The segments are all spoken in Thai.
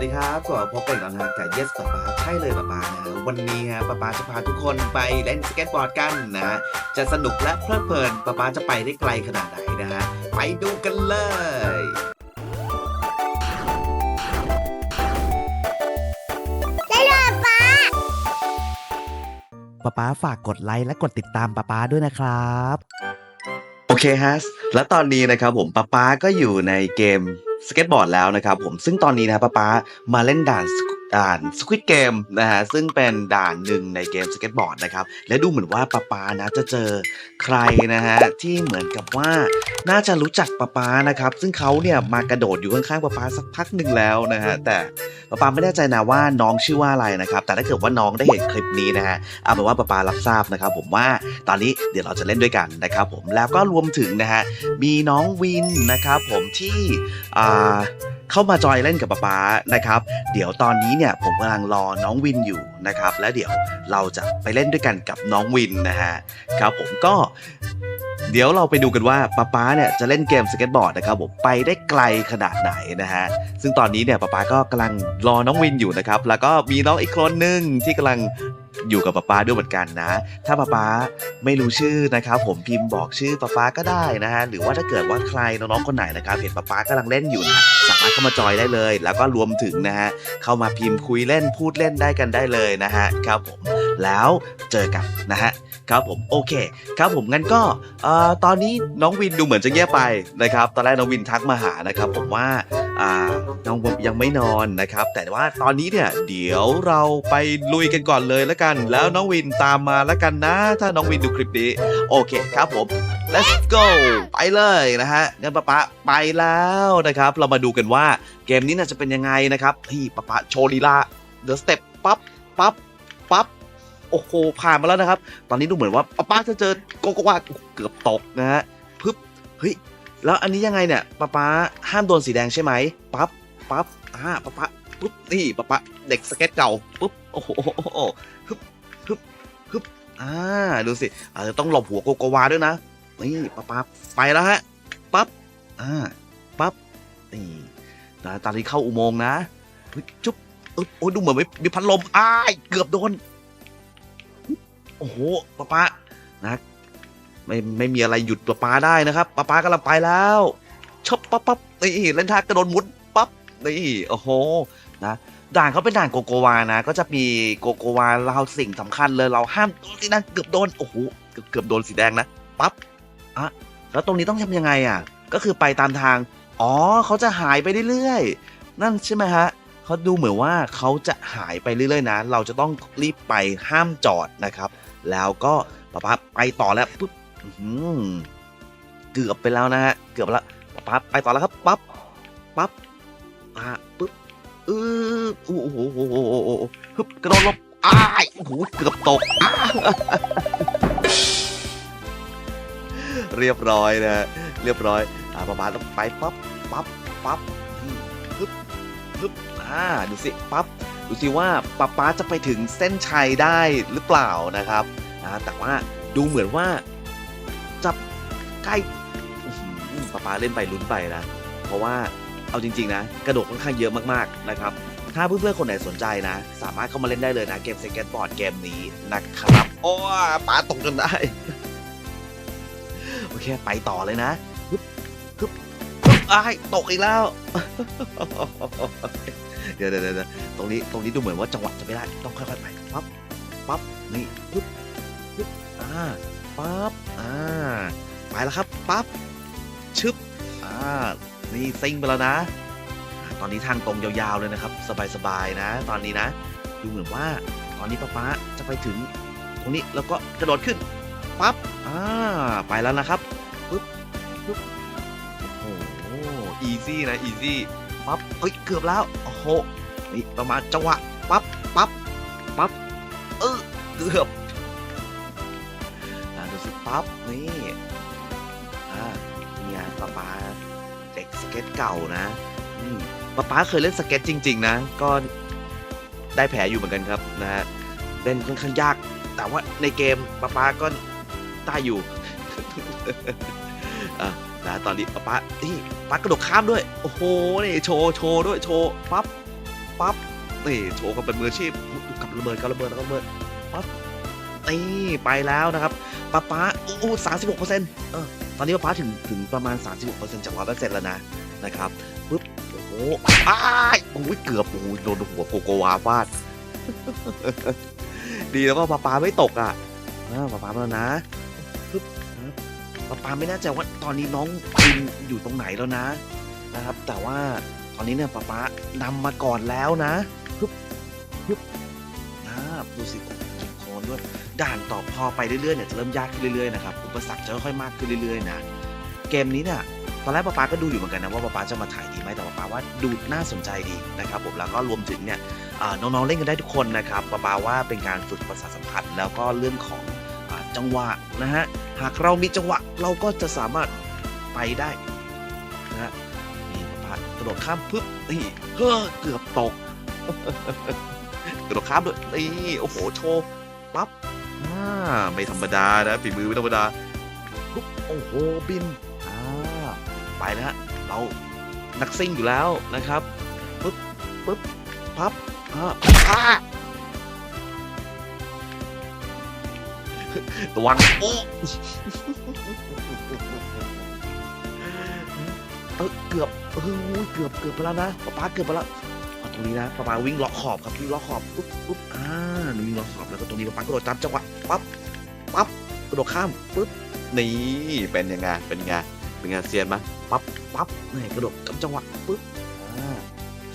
วัสดีครับก็พบกันอีกแล้วนะฮะกับ Yes ป๊าป๊าใช่เลยป๊าป๊านะวันนี้ฮะป๊าป๊าจะพาทุกคนไปเล่นสเก็ตบอร์ดกันนะฮะจะสนุกและเพลิดเพลินป๊าป๊าจะไปได้ไกลขนาดไหนนะฮะไปดูกันเลยป๊าป๊าฝากกดไลค์และกดติดตามป๊าป๊าด้วยนะครับ โอเคฮะและตอนนี้นะครับผมป๊าป๊าก็อยู่ในเกม สเก็ตบอร์ดแล้วนะครับผมซึ่งตอนนี้นะป๊าป๊ามาเล่นด่านด่านสควิตเกมนะฮะซึ่งเป็นด่านหนึ่งในเกมสเก็ตบอร์ดนะครับและดูเหมือนว่าป๊าป๊านะจะเจอใครนะฮะที่เหมือนกับว่าน่าจะรู้จักป๊าป๊านะครับซึ่งเขาเนี่ยมากระโดดอยู่ข้างๆป๊าป๊าสักพักหนึ่งแล้วนะฮะแต่ ป๊าป๊าไม่แน่ใจนะว่าน้องชื่อว่าอะไรนะครับ แต่ถ้าเกิดว่าน้องได้เห็นคลิปนี้นะฮะเอาเป็นว่าป๊าป๊ารับทราบนะครับ ผมว่าตอนนี้เดี๋ยวเราจะเล่นด้วยกันนะครับ ผมแล้วก็รวมถึงนะฮะมีน้องวินนะครับ ผมที่อ่าเข้ามาจอยเล่นกับป๊าป๊านะครับ เดี๋ยวตอนนี้เนี่ยผมกำลังรอน้องวินอยู่นะครับ และเดี๋ยวเราจะไปเล่นด้วยกันกับน้องวินนะฮะครับผมก็ เดี๋ยวเราไปดูกันว่าป๊าป๊าเนี่ยจะเล่นเกมสเก็ตบอร์ดนะครับผมไปได้ไกลขนาดไหนนะฮะซึ่งตอนนี้เนี่ยป๊าป๊าก็กำลังรอน้องวินอยู่นะครับแล้วก็มีน้องอีกคนหนึ่งที่กำลังอยู่กับป๊าป๊าด้วยเหมือนกันนะ ถ้าป๊าป๊าไม่รู้ชื่อนะครับ ผมพิมพ์บอกชื่อป๊าป๊าก็ได้นะฮะหรือว่าถ้าเกิดว่าใครน้องๆคนไหนนะครับเห็นป๊าป๊ากำลังเล่นอยู่นะสามารถเข้ามาจอยได้เลย แล้วก็รวมถึงนะฮะเข้ามาพิมพ์คุยเล่นพูดเล่นได้กันได้เลยนะฮะครับผมแล้วเจอกันนะฮะ ครับผมโอเค ครับผมงั้นก็เอ่อตอนนี้น้องวินดูเหมือนจะเงียบไปนะครับ ตอนแรกน้องวินทักมาหานะครับ ผมว่าอ่าน้องยังไม่นอนนะครับ แต่ว่าตอนนี้เนี่ยเดี๋ยวเราไปลุยกันก่อนเลยแล้วกัน แล้วน้องวินตามมาแล้วกันนะ ถ้าน้องวินดูคลิปนี้โอเคครับผม let's go ไปเลยนะฮะงั้นป๊าป๊าไปแล้วนะครับ เรามาดูกันว่าเกมนี้น่าจะเป็นยังไงนะครับพี่ป๊าป๊าโชว์ลีลา the step ปั๊บปั๊บปั๊บ โอ้โหผ่านมาแล้วนะครับ ตอนนี้ดูเหมือนว่าป้าจะเจอโกโกวาเกือบตกนะฮะปึ๊บเฮ้ยแล้วอันนี้ยังไงเนี่ยป้าป้าห้ามโดนสีแดงใช่ไหมปั๊บปั๊บอ่าป้าป้าปุ๊บนี่ป้าป้าเด็กสเก็ตเก่าปุ๊บโอ้โหฮึบฮึบฮึบอ่าดูสิอาจจะต้องหลบหัวโกโกวาด้วยนะนี่ป้าป้าไปแล้วฮะปั๊บอ่าปั๊บนี่ตอนนี้เข้าอุโมงค์นะจุ๊บโอ้ยดูเหมือนมีมีพัดลมอ้ายเกือบโดน โอ้โหป้าป้านะไม่ไม่มีอะไรหยุดป้าป้าได้นะครับป้าป้ากำลังไปแล้วชบปั๊บปั๊บนี่เล่นท่ากระโดดมุดปั๊บนี่โอ้โหนะด่านเขาเป็นด่านโกโกวานะ ก็จะมีโกโกวาเราสิ่งสำคัญเลยเราห้ามโดนสีแดงเกือบโดนโอ้โหเกือบเกือบโดนสีแดงนะปั๊บอะแล้วตรงนี้ต้องทำยังไงอะ ก็คือไปตามทาง อ๋อเขาจะหายไปเรื่อยๆ นั่นใช่ไหมฮะเขาดูเหมือนว่าเขาจะหายไปเรื่อยๆนะ เราจะต้องรีบไปห้ามจอดนะครับ แล้วก็ป๊าป๊าไปต่อแล้วปุ๊บเกือบไปแล้วนะฮะเกือบแล้วป๊าป๊าไปต่อแล้วครับปั๊บปั๊บอ่าปุ๊บเออโอ้โหโอ้โหโอ้โหฮึบกระโดดลบอ้ายโอ้โหเกือบตกเรียบร้อยนะฮะเรียบร้อยอ่าป๊าป๊าต้องไปปั๊บปั๊บปั๊บฮึบฮึบอ่าดูสิปั๊บ ดูสิว่าป๊าป๊าจะไปถึงเส้นชัยได้หรือเปล่านะครับนะแต่ว่าดูเหมือนว่าจะใกล้อื้อหือป๊าป๊าเล่นไปลุ้นไปนะ เพราะว่าเอาจริง ๆ นะ กระโดดค่อนข้างเยอะมากๆนะครับ ถ้าเพื่อนๆคนไหนสนใจนะ สามารถเข้ามาเล่นได้เลยนะ เกมสเก็ตบอร์ดเกมนี้นะครับ โอ้ป๊าตกจนได้ โอเค ไปต่อเลยนะฮึบฮึบฮึบอ้ายตกอีกแล้ว เดี๋ยวเดี๋ยวเดี๋ยวตรงนี้ตรงนี้ดูเหมือนว่าจังหวะจะไม่ได้ต้องค่อยๆไปปั๊บปั๊บนี่ปึ๊บปึ๊บอ่าปั๊บอ่าไปแล้วครับปั๊บชึบอ่านี่ซิงไปแล้วนะ ตอนนี้ทางตรงยาวๆเลยนะครับ สบายๆนะ ตอนนี้นะ ดูเหมือนว่าตอนนี้ป๊าป๊าจะไปถึงตรงนี้แล้วก็กระโดดขึ้นปั๊บอ่าไปแล้วนะครับปึ๊บปึ๊บโอ้โหอีซี่นะอีซี่ปั๊บเฮ้ยเกือบแล้วโโหนี่ประมาณจังหวะปั๊บปั๊บปั๊บเออเกือบอ่าดูสิปั๊บนี่อ่าเนี่ยป๊าป๊าเด็กสเก็ตเก่านะอืมป๊าป๊าเคยเล่นสเก็ตจริง ๆ นะ ก็ได้แผลอยู่เหมือนกันครับนะฮะเล่นค่อนข้างยาก แต่ว่าในเกมป๊าป๊าก็ได้อยู่อะ นะตอนนี้ป๊าป๊านี่ป๊ากระโดดข้ามด้วยโอ้โหนี่โชว์โชว์ด้วยโชว์ปั๊บปั๊บนี่โชว์กันเป็นมืออาชีพกับระเบิดกับระเบิดกับระเบิดปั๊บนี่ไปแล้วนะครับป้าป้าอู้สามสิบหกเปอร์เซ็นต์เออตอนนี้ป้าป้าถึงถึงประมาณ36%จากร้อยเปอร์เซ็นต์แล้วนะนะครับปุ๊บโอ้โหอ้ายโอ้ยเกือบโอ้ยโดนหัวโกโกวาฟาดดีแล้วว่าป้าป้าไม่ตกอะป้าป้ามาแล้วนะ ป้าป้าไม่แน่ใจว่าตอนนี้น้องปินอยู่ตรงไหนแล้วนะนะครับ แต่ว่าตอนนี้เนี่ยป้าป้านำมาก่อนแล้วนะปึ๊บปึ๊บนะดูสิโอ้โหเก็บโคนด้วย ด่านต่อพอไปเรื่อยๆเนี่ยจะเริ่มยากขึ้นเรื่อยๆนะครับอุปสรรคจะค่อยๆมากขึ้นเรื่อยๆนะเกมนี้เนี่ยตอนแรกป้าป๊าก็ดูอยู่เหมือนกันนะว่าป้าป๊าจะมาถ่ายดีไหมแต่ป้าป๊าว่าดูน่าสนใจดีนะครับผมแล้วก็รวมถึงเนี่ยน้องๆเล่นกันได้ทุกคนนะครับป้าป๊าว่าเป็นการฝึกประสาทสัมผัสแล้วก็เรื่องของ จังหวะนะฮะ หากเรามีจังหวะเราก็จะสามารถไปได้นะฮะนี่ป้าป๊ากระโดดข้ามปึ๊บนี่เฮ้อเกือบตกกระโดดข้ามด้วยนี่โอ้โหโชว์ปั๊บอ่าไม่ธรรมดานะฝีมือไม่ธรรมดาปุ๊บโอ้โหบินอ่าไปแล้วฮะเรานักซิ่งอยู่แล้วนะครับปุ๊บปุ๊บพับอ่า ระวังโอ้เออเกือบเออเกือบเกือบไปแล้วนะป๊าป๊าเกือบไปแล้วเอาตรงนี้นะป๊าป๊าวิ่งเลาะขอบครับวิ่งเลาะขอบปุ๊บปุ๊บอ่าวิ่งเลาะขอบแล้วก็ตรงนี้ป๊าป๊ากระโดดตามจังหวะปั๊บปั๊บกระโดดข้ามปุ๊บนี่เป็นยังไงเป็นไงเป็นไงเซียนมะปั๊บปั๊บนี่กระโดดกับจังหวะปุ๊บอ่า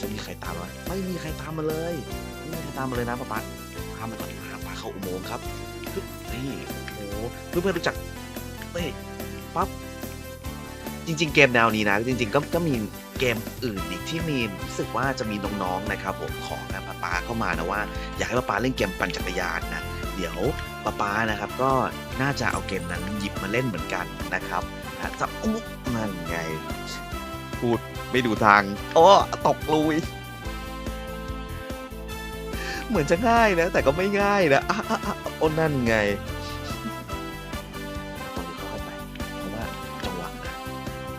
จะมีใครตามมาไม่มีใครตามมาเลยไม่มีใครตามมาเลยนะป๊าป๊าข้ามไปก่อนอ่าป๊าเข้าอุโมงค์ครับ นี่โอ้โหเพื่อนๆรู้จักนี่ปั๊บจริง ๆ เกมแนวนี้นะ จริง ๆ ก็ก็มีเกมอื่นอีกที่มีรู้สึกว่าจะมีน้องๆนะครับผมของนะป้าป๊าเข้ามานะว่า อยากให้ป้าป๊าเล่นเกมปั่นจักรยานนะเดี๋ยวป้าป๊านะครับ ก็น่าจะเอาเกมนั้นหยิบมาเล่นเหมือนกันนะครับจะอุ๊บนั่นไงพูดไม่ดูทางโอ้ตกลุย เหมือนจะง่ายนะ แต่ก็ไม่ง่ายนะอะอะอะโอ้นั่นไงตอนนี้ค่อยๆไปเพราะว่าจังหวะนะ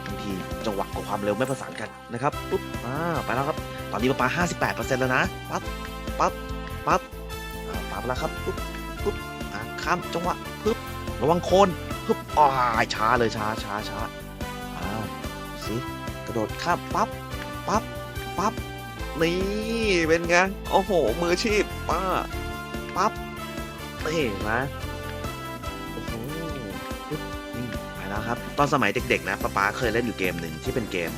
บางทีจังหวะกับความเร็วไม่ประสานกันนะครับปุ๊บอ่าไปแล้วครับ ตอนนี้ประมาณ58%แล้วนะปั๊บปั๊บปั๊บอ่าปั๊บแล้วครับปุ๊บปุ๊บอ่าข้ามจังหวะปึ๊บระวังโคนปึ๊บอ่าช้าเลยช้าช้าช้าอ้าวสิกระโดดข้ามปั๊บปั๊บปั๊บ นี่เป็นไง โอ้โห มืออาชีพป้า ปั๊บนี่เห็นะโอ้โหปึ๊บนี่ไปแล้วครับ ตอนสมัยเด็กๆนะป๊าป๊าเคยเล่นอยู่เกมหนึ่งที่เป็นเกม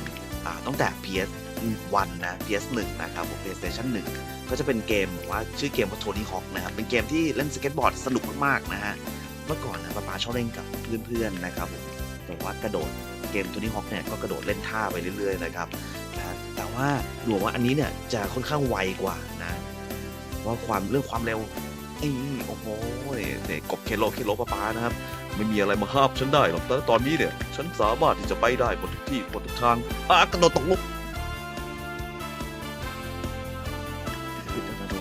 อ่าตั้งแต่ PS 1นะ PS 1นะครับผม PlayStation 1 ก็จะเป็นเกมบอกว่าชื่อเกมว่าโทนี่ฮอ k นะครับ เป็นเกมที่เล่นสเก็ตบอร์ดสนุกมากๆนะฮะ เมื่อก่อนนะป๊าป๊าชอบเล่นกับเพื่อนๆนะครับผมแต่ว่ากระโดดเกมโทนี่ฮอ k เนี่ยก็กระโดดเล่นท่าไปเรื่อยๆนะครับนะแต่ ว่าดูว่าอันนี้เนี่ยจะค่อนข้างไวกว่านะว่าความเรื่องความเร็วนี่โอ้โหเนี่ยกบเคโลเคโลป๊าป๊านะครับ ไม่มีอะไรมาห้ามฉันได้หรอกแต่ตอนนี้เนี่ย ฉันสามารถที่จะไปได้หมดทุกที่หมดทุกทางอะกระโดดตกลุก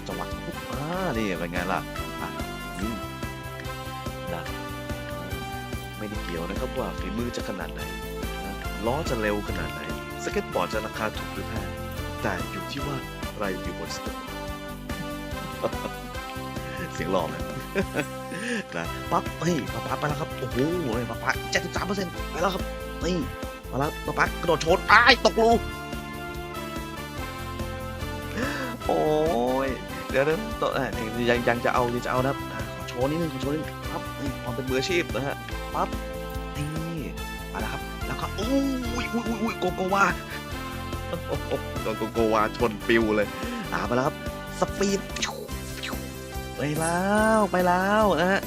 จังหวะปุ๊บอ่านี่เป็นไงล่ะอะนี่นะไม่ได้เกี่ยวนะครับว่าฝีมือจะขนาดไหนล้อจะเร็วขนาดไหน สเก็ตบอร์ดจะราคาถูกหรือแพงแต่อยู่ที่ว่าใครอยู่บนสเก็ตเสียงหล่อไหมนะปั๊บเฮ้ยป๊าป๊าไปแล้วครับ โอ้โหป๊าป๊าเจ็ดสิบสามเปอร์เซ็นต์ไปแล้วครับนี่มาแล้วป๊าป๊ากระโดดชนอ้ายตกรูโอ้ยเดี๋ยวนะต่อยังยังจะเอายังจะเอานะครับอ่าขอโชว์นิดนึงขอโชว์นิดนึงปั๊บนี่ความเป็นมืออาชีพนะฮะปั๊บ อ้ยอุ้ยอุ้ยอุ้ยโกโกวาโอ้โกโกวาชนปิวเลยอามาแล้วครับสปีดไปแล้วไปแล้วนะฮะ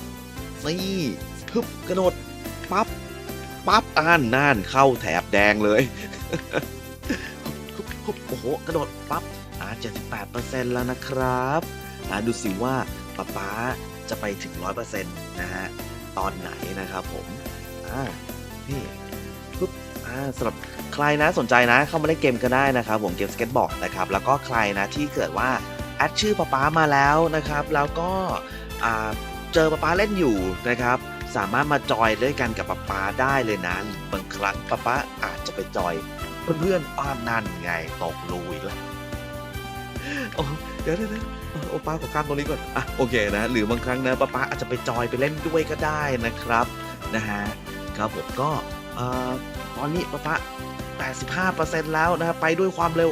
นี่พึบกระโดดปั๊บปั๊บอ่านน่านเข้าแถบแดงเลยโอ้โหกระโดดปั๊บอ่า78%แล้วนะครับอ่าดูสิว่าป๊าป๊าจะไปถึง 100%นะฮะ ตอนไหนนะครับผม อ่านี่ สำหรับใครนะสนใจนะเข้ามาเล่นเกมก็ได้นะครับผมเกมสเก็ตบอร์ดนะครับแล้วก็ใครนะที่เกิดว่าแอดชื่อป๊าป๊ามาแล้วนะครับ แล้วก็เจอป๊าป๊าเล่นอยู่นะครับสามารถมาจอยด้วยกันกับป๊าป๊าได้เลยนะบางครั้งป๊าป๊าอาจจะไปจอยเพื่อนๆอ้อนนั่นไงตกลุยแล้วโอ้เดี๋ยวเดี๋ยวโอป้าขอข้ามตรงนี้ก่อนอะโอเคนะ หรือบางครั้งนะป้าป้าอาจจะไปจอยไปเล่นด้วยก็ได้นะครับนะฮะครับผมก็ ตอนนี้ป้าป้า85%แล้วนะครับไปด้วยความเร็ว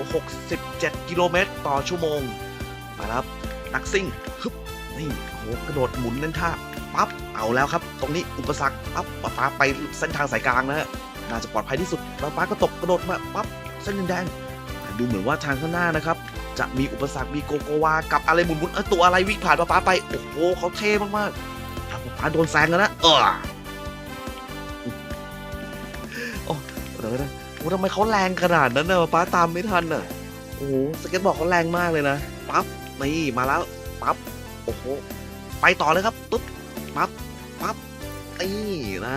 67 กิโลเมตรต่อชั่วโมงมาแล้วครับนักซิ่งฮึบนี่โหกระโดดหมุนเล่นท่าปั๊บเอาแล้วครับ ตรงนี้อุปสรรคปั๊บป้าป้าไปเส้นทางสายกลางนะฮะน่าจะปลอดภัยที่สุดป้าป้าก็ตกกระโดดมาปั๊บเส้นแดงดูเหมือนว่าทางข้างหน้านะครับจะมีอุปสรรคมีโกโกวากับอะไรหมุนๆตัวอะไรวิ่งผ่านป๊าป๊าไป โอ้โหเขาเท่มากๆป๊าป๊าโดนแซงแล้วนะเออ เดี๋ยวนะโอ้ทำไมเขาแรงขนาดนั้นนะป๊าป๊าตามไม่ทันน่ะโอ้โหสเก็ตบอร์ดเขาแรงมากเลยนะปั๊บนี่มาแล้วปั๊บโอ้โหไปต่อเลยครับปึ๊บปั๊บปั๊บนี่นะ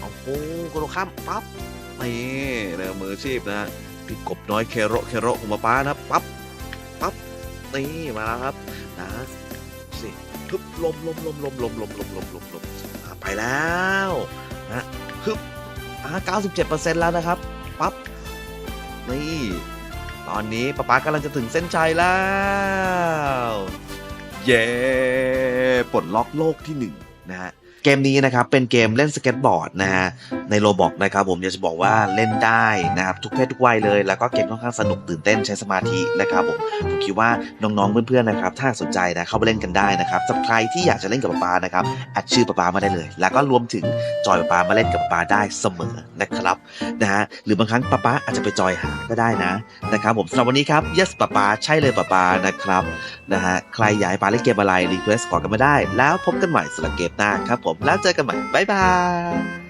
โอ้โหกระโดดข้ามปั๊บนี่นะมืออาชีพนะพี่กบน้อยเคโรเคโรของป๊าป๊านะปั๊บปั๊บนี่มาแล้วครับนะสิฮึบลมลมลมลมลมลมลมลมลมลมไปแล้วนะฮึบ อ่า97%แล้วนะครับ ปั๊บ นี่ ตอนนี้ป๊าป๊ากำลังจะถึงเส้นชัยแล้ว เย้ ปลดล็อกโลกที่หนึ่งนะฮะ เกมนี้นะครับเป็นเกมเล่นสเก็ตบอร์ดนะฮะในโรบอกนะครับผมอยากจะบอกว่าเล่นได้นะครับทุกเพศทุกวัยเลย แล้วก็เกมค่อนข้างสนุกตื่นเต้นใช้สมาธินะครับผมผมคิดว่าน้องๆเพื่อนๆนะครับถ้าสนใจนะเข้าไปเล่นกันได้นะครับสำหรับใครที่อยากจะเล่นกับป๊าป๊านะครับแอดชื่อป๊าป๊ามาได้เลย แล้วก็รวมถึงจอยป๊าป๊ามาเล่นกับป๊าป๊าได้เสมอนะครับนะฮะหรือบางครั้งป๊าป๊าอาจจะไปจอยหาก็ได้นะนะครับผมสำหรับวันนี้ครับ yes ป๊าป๊าใช่เลยป๊าป๊านะครับนะฮะใครอยากให้ป๊าเล่นเกมอะไรรีเควสขอกันมาได้ แล้วพบกันใหม่สำหรับเกมหน้าครับผมแล้วเจอกันใหม่บ๊ายบาย